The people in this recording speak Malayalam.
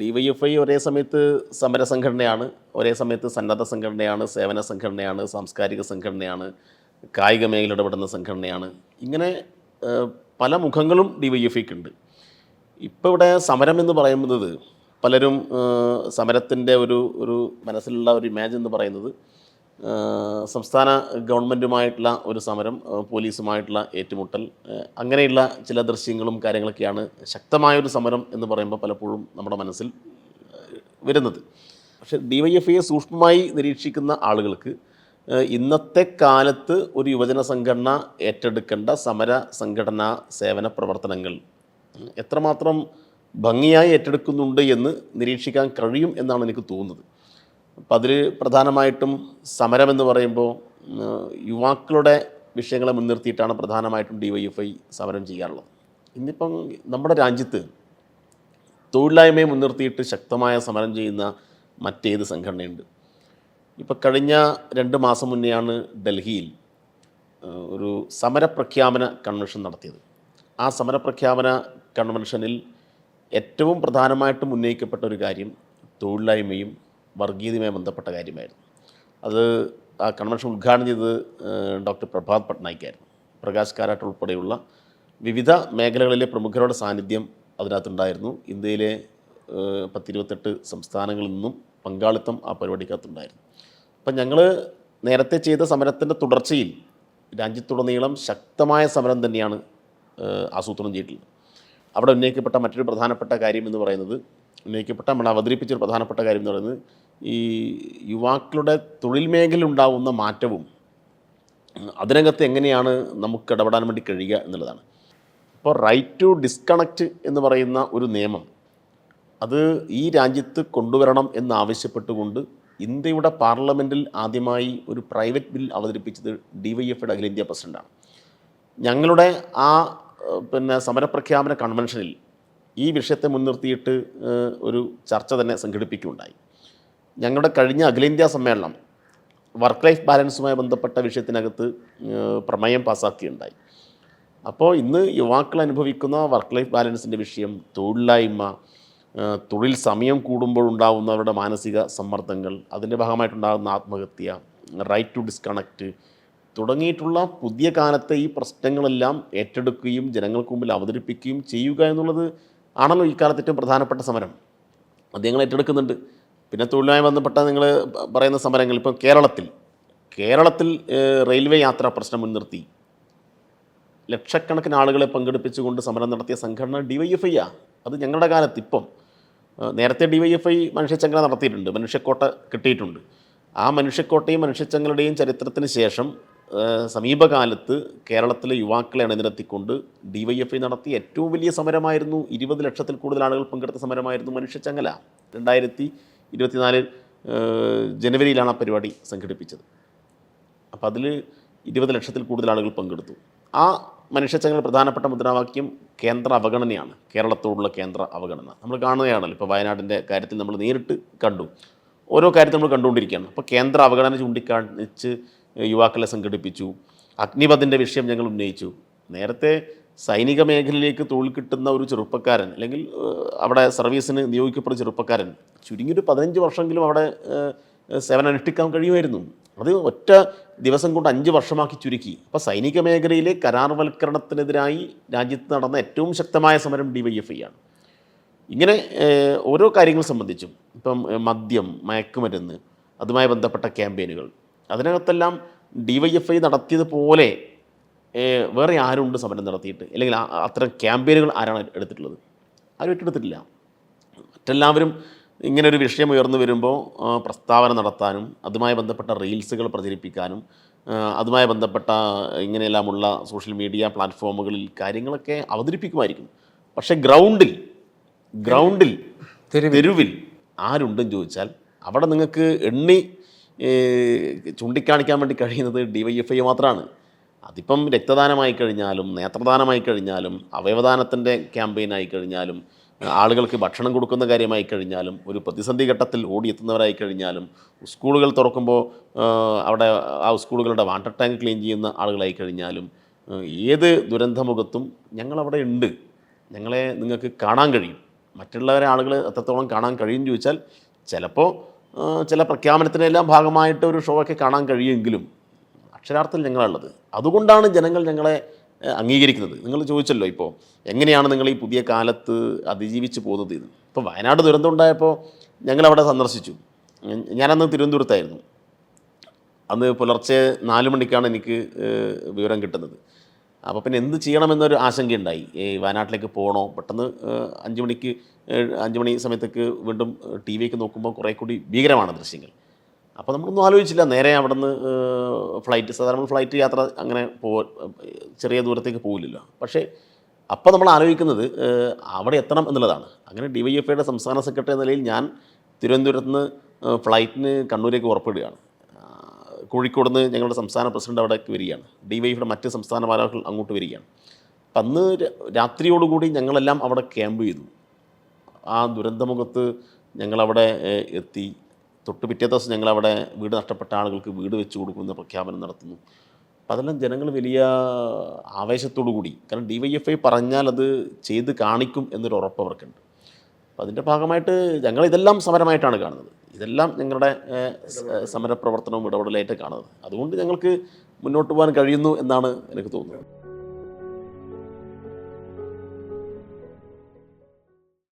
ഡി വൈ എഫ് ഐ ഒരേ സമയത്ത് സമര സംഘടനയാണ് ഒരേ സമയത്ത് സന്നദ്ധ സംഘടനയാണ് സേവന സംഘടനയാണ് സാംസ്കാരിക സംഘടനയാണ് കായിക മേഖല ഇടപെടുന്ന സംഘടനയാണ്. ഇങ്ങനെ പല മുഖങ്ങളും ഡി വൈ എഫ് ഐക്ക് ഉണ്ട്. ഇപ്പോൾ ഇവിടെ സമരം എന്ന് പറയുന്നത് പലരും സമരത്തിന്റെ ഒരു ഒരു മനസ്സിലുള്ള ഒരു ഇമേജ് എന്ന് പറയുന്നത് സംസ്ഥാന ഗവൺമെന്റുമായിട്ടുള്ള ഒരു സമരം പോലീസുമായിട്ടുള്ള ഏറ്റുമുട്ടൽ അങ്ങനെയുള്ള ചില ദൃശ്യങ്ങളും കാര്യങ്ങളൊക്കെയാണ് ശക്തമായൊരു സമരം എന്ന് പറയുമ്പോൾ പലപ്പോഴും നമ്മുടെ മനസ്സിൽ വരുന്നത്. പക്ഷേ ഡി വൈ എഫ് ഐയെ സൂക്ഷ്മമായി നിരീക്ഷിക്കുന്ന ആളുകൾക്ക് ഇന്നത്തെ കാലത്ത് ഒരു യുവജന സംഘടന ഏറ്റെടുക്കേണ്ട സമര സംഘടനാ സേവന പ്രവർത്തനങ്ങൾ എത്രമാത്രം ഭംഗിയായി ഏറ്റെടുക്കുന്നുണ്ട് എന്ന് നിരീക്ഷിക്കാൻ കഴിയും എന്നാണ് എനിക്ക് തോന്നുന്നത്. അപ്പം അതിൽ പ്രധാനമായിട്ടും സമരമെന്ന് പറയുമ്പോൾ യുവാക്കളുടെ വിഷയങ്ങളെ മുൻനിർത്തിയിട്ടാണ് പ്രധാനമായിട്ടും ഡി വൈ എഫ് ഐ സമരം ചെയ്യാറുള്ളത്. ഇന്നിപ്പം നമ്മുടെ രാജ്യത്ത് തൊഴിലില്ലായ്മയെ മുൻനിർത്തിയിട്ട് ശക്തമായ സമരം ചെയ്യുന്ന മറ്റേത് സംഘടനയുണ്ട്. ഇപ്പം കഴിഞ്ഞ രണ്ട് മാസം മുന്നെയാണ് ഡൽഹിയിൽ ഒരു സമരപ്രഖ്യാപന കൺവെൻഷൻ നടത്തിയത്. ആ സമരപ്രഖ്യാപന കൺവെൻഷനിൽ ഏറ്റവും പ്രധാനമായിട്ടും ഉന്നയിക്കപ്പെട്ട ഒരു കാര്യം തൊഴിലില്ലായ്മയും വർഗീയതയുമായി ബന്ധപ്പെട്ട കാര്യമായിരുന്നു. അത് ആ കൺവെൻഷൻ ഉദ്ഘാടനം ചെയ്തത് ഡോക്ടർ പ്രഭാത് പട്നായിക്കായിരുന്നു. പ്രകാശ് കാരാട്ട് ഉൾപ്പെടെയുള്ള വിവിധ മേഖലകളിലെ പ്രമുഖരുടെ സാന്നിധ്യം അതിനകത്തുണ്ടായിരുന്നു. ഇന്ത്യയിലെ പത്തിരുപത്തെട്ട് സംസ്ഥാനങ്ങളിൽ നിന്നും പങ്കാളിത്തം ആ പരിപാടിക്കകത്തുണ്ടായിരുന്നു. അപ്പം ഞങ്ങൾ നേരത്തെ ചെയ്ത സമരത്തിന്റെ തുടർച്ചയിൽ രാജ്യത്തുടനീളം ശക്തമായ സമരം തന്നെയാണ് ആസൂത്രണം ചെയ്തിട്ടുള്ളത്. അവിടെ ഉന്നയിക്കപ്പെട്ട മറ്റൊരു പ്രധാനപ്പെട്ട കാര്യം എന്ന് പറയുന്നത് ഉന്നയിക്കപ്പെട്ട നമ്മൾ അവതരിപ്പിച്ച ഒരു പ്രധാനപ്പെട്ട കാര്യം എന്ന് പറയുന്നത് ഈ യുവാക്കളുടെ തൊഴിൽ മേഖലയിൽ ഉണ്ടാവുന്ന മാറ്റവും അതിനകത്ത് എങ്ങനെയാണ് നമുക്ക് ഇടപെടാൻ വേണ്ടി കഴിയുക എന്നുള്ളതാണ്. അപ്പോൾ റൈറ്റ് ടു ഡിസ്കണക്റ്റ് എന്ന് പറയുന്ന ഒരു നിയമം അത് ഈ രാജ്യത്ത് കൊണ്ടുവരണം എന്നാവശ്യപ്പെട്ടുകൊണ്ട് ഇന്ത്യയുടെ പാർലമെന്റിൽ ആദ്യമായി ഒരു പ്രൈവറ്റ് ബിൽ അവതരിപ്പിച്ചത് ഡി വൈ എഫിയുടെ അഖിലേന്ത്യാ പ്രസിഡന്റാണ് ഞങ്ങളുടെ ആ പിന്നെ സമരപ്രഖ്യാപന കൺവെൻഷനിൽ ഈ വിഷയത്തെ മുൻനിർത്തിയിട്ട് ഒരു ചർച്ച തന്നെ സംഘടിപ്പിക്കുകയുണ്ടായി. ഞങ്ങളുടെ കഴിഞ്ഞ അഖിലേന്ത്യാ സമ്മേളനം വർക്ക് ലൈഫ് ബാലൻസുമായി ബന്ധപ്പെട്ട വിഷയത്തിനകത്ത് പ്രമേയം പാസ്സാക്കുകയുണ്ടായി അപ്പോൾ ഇന്ന് യുവാക്കൾ അനുഭവിക്കുന്ന വർക്ക് ലൈഫ് ബാലൻസിന്റെ വിഷയം തൊഴിലില്ലായ്മ തൊഴിൽ സമയം കൂടുമ്പോൾ ഉണ്ടാകുന്നവരുടെ മാനസിക സമ്മർദ്ദങ്ങൾ അതിന്റെ ഭാഗമായിട്ടുണ്ടാകുന്ന ആത്മഹത്യ റൈറ്റ് ടു ഡിസ്കണക്റ്റ് തുടങ്ങിയിട്ടുള്ള പുതിയ കാലത്തെ ഈ പ്രശ്നങ്ങളെല്ലാം ഏറ്റെടുക്കുകയും ജനങ്ങൾക്ക് മുമ്പിൽ അവതരിപ്പിക്കുകയും ചെയ്യുക എന്നുള്ളത് ആണല്ലോ ഈ കാലത്ത് ഏറ്റവും പ്രധാനപ്പെട്ട സമരം. അത് ഞങ്ങൾ ഏറ്റെടുക്കുന്നുണ്ട്. പിന്നെ തൊഴിലുമായി ബന്ധപ്പെട്ട നിങ്ങൾ പറയുന്ന സമരങ്ങൾ ഇപ്പം കേരളത്തിൽ കേരളത്തിൽ റെയിൽവേ യാത്രാ പ്രശ്നം മുൻനിർത്തി. ലക്ഷക്കണക്കിന് ആളുകളെ പങ്കെടുപ്പിച്ചുകൊണ്ട് സമരം നടത്തിയ സംഘടന ഡി വൈ എഫ് ഐ ആ. അത് ഞങ്ങളുടെ കാലത്ത് ഇപ്പം നേരത്തെ ഡി വൈ എഫ് ഐ മനുഷ്യച്ചങ്ങല നടത്തിയിട്ടുണ്ട് മനുഷ്യക്കോട്ട കിട്ടിയിട്ടുണ്ട്. ആ മനുഷ്യക്കോട്ടയും മനുഷ്യച്ചങ്ങളുടെയും ചരിത്രത്തിന് ശേഷം സമീപകാലത്ത് കേരളത്തിലെ യുവാക്കളെ അണിനിരത്തിക്കൊണ്ട് ഡി വൈ എഫ് ഐ നടത്തിയ ഏറ്റവും വലിയ സമരമായിരുന്നു. ഇരുപത് ലക്ഷത്തിൽ കൂടുതൽ ആളുകൾ പങ്കെടുത്ത സമരമായിരുന്നു മനുഷ്യച്ചങ്ങല രണ്ടായിരത്തി ഇരുപത്തിനാല് ജനുവരിയിലാണ് ആ പരിപാടി സംഘടിപ്പിച്ചത്. അപ്പോൾ അതിൽ ഇരുപത് ലക്ഷത്തിൽ കൂടുതൽ ആളുകൾ പങ്കെടുത്തു. ആ മനുഷ്യച്ചങ്ങൾ പ്രധാനപ്പെട്ട മുദ്രാവാക്യം കേന്ദ്ര അവഗണനയാണ്. കേരളത്തോടുള്ള കേന്ദ്ര അവഗണന. നമ്മൾ കാണുകയാണല്ലോ ഇപ്പോൾ വയനാടിന്റെ കാര്യത്തിൽ നമ്മൾ നേരിട്ട് കണ്ടു. ഓരോ കാര്യത്തിൽ നമ്മൾ കണ്ടുകൊണ്ടിരിക്കുകയാണ്. അപ്പോൾ കേന്ദ്ര അവഗണന ചൂണ്ടിക്കാണിച്ച് യുവാക്കളെ സംഘടിപ്പിച്ചു. അഗ്നിപഥിന്റെ വിഷയം ഞങ്ങൾ ഉന്നയിച്ചു. നേരത്തെ സൈനിക മേഖലയിലേക്ക് തൊഴിൽ കിട്ടുന്ന ഒരു ചെറുപ്പക്കാരൻ അല്ലെങ്കിൽ അവിടെ സർവീസിന് നിയോഗിക്കപ്പെടുന്ന ചെറുപ്പക്കാരൻ ചുരുങ്ങിയൊരു പതിനഞ്ച് വർഷമെങ്കിലും അവിടെ സേവനം അനുഷ്ഠിക്കാൻ കഴിയുമായിരുന്നു. അത് ഒറ്റ ദിവസം കൊണ്ട് അഞ്ച് വർഷമാക്കി ചുരുക്കി. അപ്പോൾ സൈനിക മേഖലയിലെ കരാർവൽക്കരണത്തിനെതിരായി രാജ്യത്ത് നടന്ന ഏറ്റവും ശക്തമായ സമരം ഡി വൈ എഫ് ഐ ആണ്. ഇങ്ങനെ ഓരോ കാര്യങ്ങൾ സംബന്ധിച്ചും ഇപ്പം മദ്യം മയക്കുമരുന്ന് അതുമായി ബന്ധപ്പെട്ട ക്യാമ്പയിനുകൾ അതിനകത്തെല്ലാം ഡി വൈ എഫ് ഐ നടത്തിയതുപോലെ വേറെ ആരുണ്ട് സമരം നടത്തിയിട്ട്? അല്ലെങ്കിൽ അത്തരം ക്യാമ്പയിനുകൾ ആരാണ് എടുത്തിട്ടുള്ളത്? ആരും ഏറ്റെടുത്തിട്ടില്ല. മറ്റെല്ലാവരും ഇങ്ങനെ ഒരു വിഷയം ഉയർന്നു വരുമ്പോൾ പ്രസ്താവന നടത്താനും അതുമായി ബന്ധപ്പെട്ട റീൽസുകൾ പ്രചരിപ്പിക്കാനും അതുമായി ബന്ധപ്പെട്ട ഇങ്ങനെയെല്ലാമുള്ള സോഷ്യൽ മീഡിയ പ്ലാറ്റ്ഫോമുകളിൽ കാര്യങ്ങളൊക്കെ അവതരിപ്പിക്കുമായിരിക്കും. പക്ഷേ ഗ്രൗണ്ടിൽ ഗ്രൗണ്ടിൽ തെരുവിൽ ആരുണ്ടെന്ന് ചോദിച്ചാൽ അവിടെ നിങ്ങൾക്ക് എണ്ണി ചൂണ്ടിക്കാണിക്കാൻ വേണ്ടി കഴിയുന്നത് ഡി വൈ എഫ് ഐ മാത്രമാണ് അതിപ്പം രക്തദാനമായി കഴിഞ്ഞാലും നേത്രദാനമായി കഴിഞ്ഞാലും അവയവദാനത്തിന്റെ ക്യാമ്പയിനായി കഴിഞ്ഞാലും ആളുകൾക്ക് ഭക്ഷണം കൊടുക്കുന്ന കാര്യമായി കഴിഞ്ഞാലും ഒരു പ്രതിസന്ധി ഘട്ടത്തിൽ ഓടിയെത്തുന്നവരായി കഴിഞ്ഞാലും സ്കൂളുകൾ തുറക്കുമ്പോൾ അവിടെ ആ സ്കൂളുകളുടെ വാട്ടർ ടാങ്ക് ക്ലീൻ ചെയ്യുന്ന ആളുകളായി കഴിഞ്ഞാലും ഏത് ദുരന്തമുഖത്തും ഞങ്ങളവിടെ ഉണ്ട്. ഞങ്ങളെ നിങ്ങൾക്ക് കാണാൻ കഴിയും. മറ്റുള്ളവരെ ആളുകൾ എത്രത്തോളം കാണാൻ കഴിയും ചോദിച്ചാൽ ചിലപ്പോൾ ചില പ്രഖ്യാപനത്തിനെല്ലാം ഭാഗമായിട്ട് ഒരു ഷോ ഒക്കെ കാണാൻ കഴിയുമെങ്കിലും അക്ഷരാർത്ഥത്തിൽ ഞങ്ങളുള്ളത് അതുകൊണ്ടാണ് ജനങ്ങൾ ഞങ്ങളെ അംഗീകരിക്കുന്നത്. നിങ്ങൾ ചോദിച്ചല്ലോ ഇപ്പോൾ എങ്ങനെയാണ് നിങ്ങൾ ഈ പുതിയ കാലത്ത് അതിജീവിച്ച് പോകുന്നത് ഇത് ഇപ്പോൾ വയനാട് ദുരന്തം ഉണ്ടായപ്പോൾ ഞങ്ങളവിടെ സന്ദർശിച്ചു. ഞാനന്ന് തിരുവനന്തപുരത്തായിരുന്നു. അന്ന് പുലർച്ചെ നാല് മണിക്കാണ് എനിക്ക് വിവരം കിട്ടുന്നത്. അപ്പോൾ പിന്നെ എന്ത് ചെയ്യണമെന്നൊരു ആശങ്കയുണ്ടായി. ഈ വയനാട്ടിലേക്ക് പോകണോ പെട്ടെന്ന് അഞ്ച് മണിക്ക് അഞ്ച് മണി സമയത്തേക്ക് വീണ്ടും ടി വിയൊക്കെ നോക്കുമ്പോൾ കുറേ കൂടി ഭീകരമാണ് ദൃശ്യങ്ങൾ. അപ്പോൾ നമ്മളൊന്നും ആലോചിച്ചില്ല. നേരെ അവിടെ നിന്ന് ഫ്ലൈറ്റ് സാധാരണ ഫ്ലൈറ്റ് യാത്ര അങ്ങനെ പോ ചെറിയ ദൂരത്തേക്ക് പോകില്ലല്ലോ പക്ഷേ അപ്പോൾ നമ്മൾ ആലോചിക്കുന്നത് അവിടെ എത്തണം എന്നുള്ളതാണ്. അങ്ങനെ ഡി വൈ എഫ് ഐയുടെ സംസ്ഥാന സെക്രട്ടറി എന്ന നിലയിൽ ഞാൻ തിരുവനന്തപുരത്ത് നിന്ന് ഫ്ലൈറ്റിന് കണ്ണൂരേക്ക് ഉറപ്പിടുകയാണ് കോഴിക്കോട് നിന്ന് ഞങ്ങളുടെ സംസ്ഥാന പ്രസിഡന്റ് അവിടേക്ക് വരികയാണ്. ഡി വൈഫിയുടെ മറ്റ് സംസ്ഥാന ഭാരവാഹികൾ അങ്ങോട്ട് വരികയാണ്. അപ്പം അന്ന് രാത്രിയോടുകൂടി ഞങ്ങളെല്ലാം അവിടെ ക്യാമ്പ് ചെയ്തു. ആ ദുരന്തമുഖത്ത് ഞങ്ങളവിടെ എത്തി. തൊട്ട് പിറ്റേ ദിവസം ഞങ്ങളവിടെ വീട് നഷ്ടപ്പെട്ട ആളുകൾക്ക് വീട് വെച്ച് കൊടുക്കുന്ന പ്രഖ്യാപനം നടത്തുന്നു. അപ്പം അതെല്ലാം ജനങ്ങൾ വലിയ ആവേശത്തോടു കൂടി കാരണം ഡി വൈ എഫ് ഐ പറഞ്ഞാൽ അത് ചെയ്ത് കാണിക്കും എന്നൊരു ഉറപ്പ് അവർക്കുണ്ട്. അപ്പം അതിന്റെ ഭാഗമായിട്ട് ഞങ്ങൾ ഇതെല്ലാം സമരമായിട്ടാണ് കാണുന്നത്. ഇതെല്ലാം ഞങ്ങളുടെ സമരപ്രവർത്തനവും ഇടപെടലായിട്ട് കാണുന്നത്. അതുകൊണ്ട് ഞങ്ങൾക്ക് മുന്നോട്ട് പോകാൻ കഴിയുന്നു എന്നാണ് എനിക്ക് തോന്നുന്നത്.